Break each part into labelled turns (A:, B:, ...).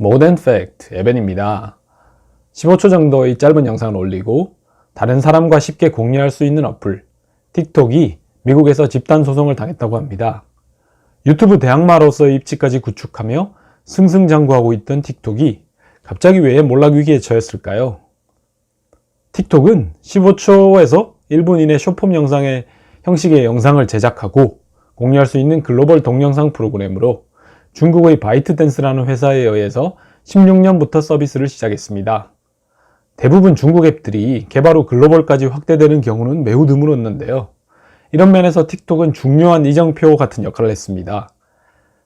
A: 모던 팩트 에벤입니다. 15초 정도의 짧은 영상을 올리고 다른 사람과 쉽게 공유할 수 있는 어플 틱톡이 미국에서 집단 소송을 당했다고 합니다. 유튜브 대항마로서의 입지까지 구축하며 승승장구하고 있던 틱톡이 갑자기 왜 몰락 위기에 처했을까요? 틱톡은 15초에서 1분 이내 쇼폼 영상의 형식의 영상을 제작하고 공유할 수 있는 글로벌 동영상 프로그램으로 중국의 바이트댄스라는 회사에 의해서 16년부터 서비스를 시작했습니다. 대부분 중국 앱들이 개발 후 글로벌까지 확대되는 경우는 매우 드물었는데요. 이런 면에서 틱톡은 중요한 이정표 같은 역할을 했습니다.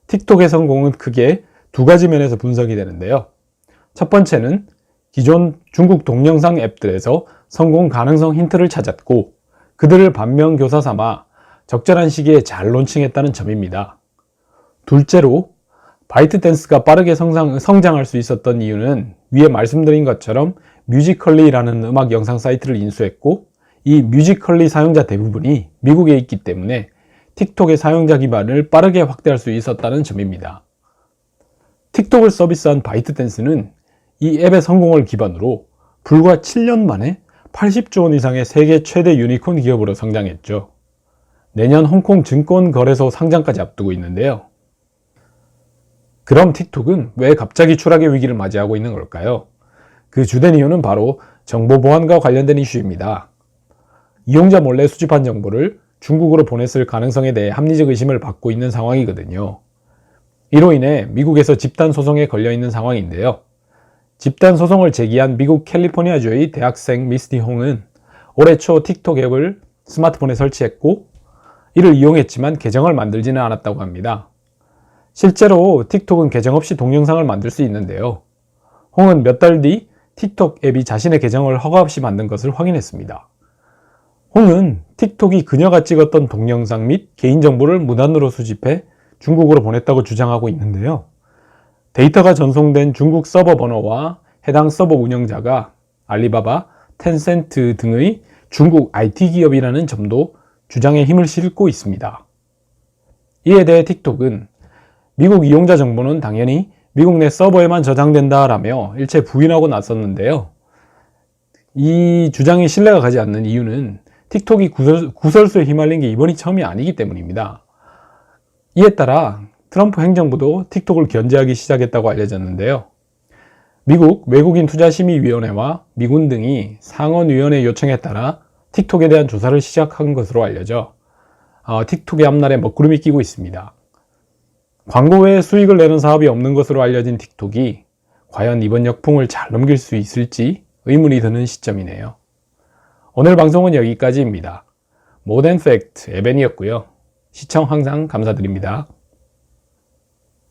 A: 틱톡의 성공은 크게 두 가지 면에서 분석이 되는데요. 첫 번째는 기존 중국 동영상 앱들에서 성공 가능성 힌트를 찾았고 그들을 반면 교사 삼아 적절한 시기에 잘 론칭했다는 점입니다. 둘째로 바이트댄스가 빠르게 성장, 성장할 수 있었던 이유는 위에 말씀드린 것처럼 뮤지컬리라는 음악 영상 사이트를 인수했고 이 뮤지컬리 사용자 대부분이 미국에 있기 때문에 틱톡의 사용자 기반을 빠르게 확대할 수 있었다는 점입니다. 틱톡을 서비스한 바이트댄스는 이 앱의 성공을 기반으로 불과 7년 만에 80조 원 이상의 세계 최대 유니콘 기업으로 성장했죠. 내년 홍콩 증권거래소 상장까지 앞두고 있는데요. 그럼 틱톡은 왜 갑자기 추락의 위기를 맞이하고 있는 걸까요? 그 주된 이유는 바로 정보 보안과 관련된 이슈입니다. 이용자 몰래 수집한 정보를 중국으로 보냈을 가능성에 대해 합리적 의심을 받고 있는 상황이거든요. 이로 인해 미국에서 집단 소송에 걸려 있는 상황인데요. 집단 소송을 제기한 미국 캘리포니아주의 대학생 미스티 홍은 올해 초 틱톡 앱을 스마트폰에 설치했고 이를 이용했지만 계정을 만들지는 않았다고 합니다. 실제로 틱톡은 계정 없이 동영상을 만들 수 있는데요. 홍은 몇 달 뒤 틱톡 앱이 자신의 계정을 허가 없이 만든 것을 확인했습니다. 홍은 틱톡이 그녀가 찍었던 동영상 및 개인정보를 무단으로 수집해 중국으로 보냈다고 주장하고 있는데요. 데이터가 전송된 중국 서버 번호와 해당 서버 운영자가 알리바바, 텐센트 등의 중국 IT 기업이라는 점도 주장에 힘을 실고 있습니다. 이에 대해 틱톡은 미국 이용자 정보는 당연히 미국 내 서버에만 저장된다라며 일체 부인하고 나섰는데요. 이 주장이 신뢰가 가지 않는 이유는 틱톡이 구설, 수에 휘말린 게 이번이 처음이 아니기 때문입니다. 이에 따라 트럼프 행정부도 틱톡을 견제하기 시작했다고 알려졌는데요. 미국 외국인 투자심의위원회와 미군 등이 상원위원회 요청에 따라 틱톡에 대한 조사를 시작한 것으로 알려져 어, 틱톡의 앞날에 먹구름이 끼고 있습니다. 광고 외에 수익을 내는 사업이 없는 것으로 알려진 틱톡이 과연 이번 역풍을 잘 넘길 수 있을지 의문이 드는 시점이네요. 오늘 방송은 여기까지입니다. 모든 팩트 에벤이었고요. 시청 항상 감사드립니다.